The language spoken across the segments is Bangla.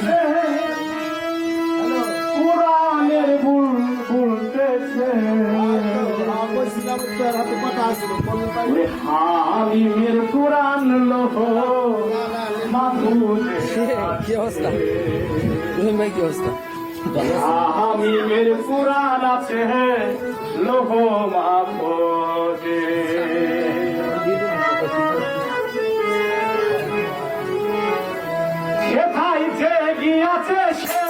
আছে। কোরআনের বুল বুলতেছে। হালিমের কোরআন লোহ কি অবস্থা? ভাই কি অবস্থা? হালিমের কোরআন আছে হ্যাঁ, লোহ মাহফুজে। this. Yeah.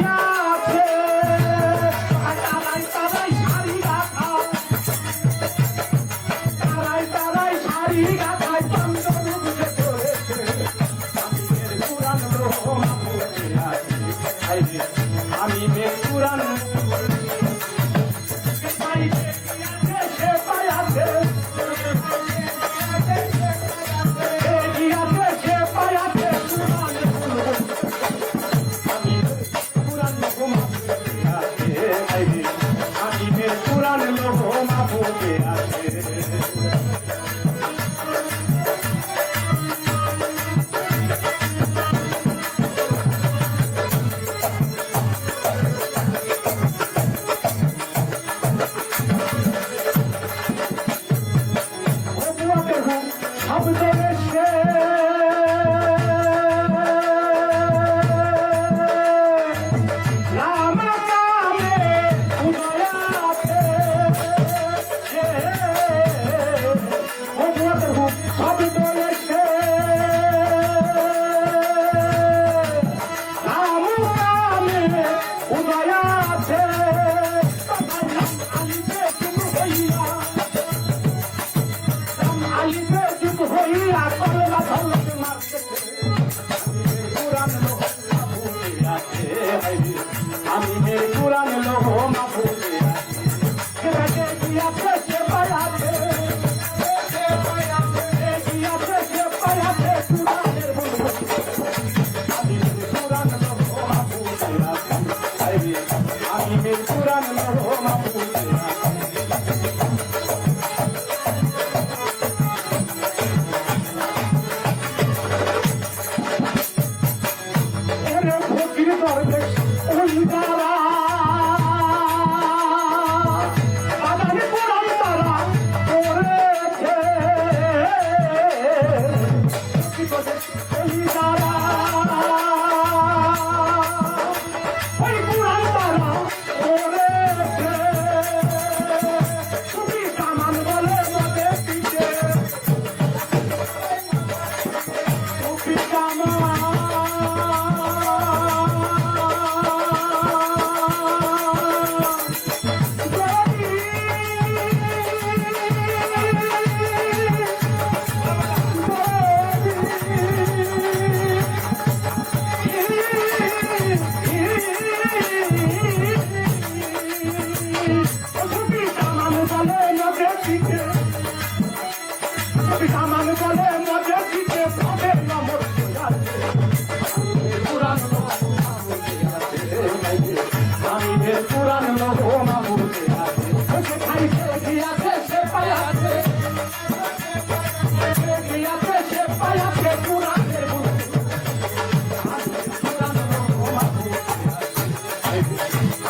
yeah. Stop Hey, I'm gonna let you.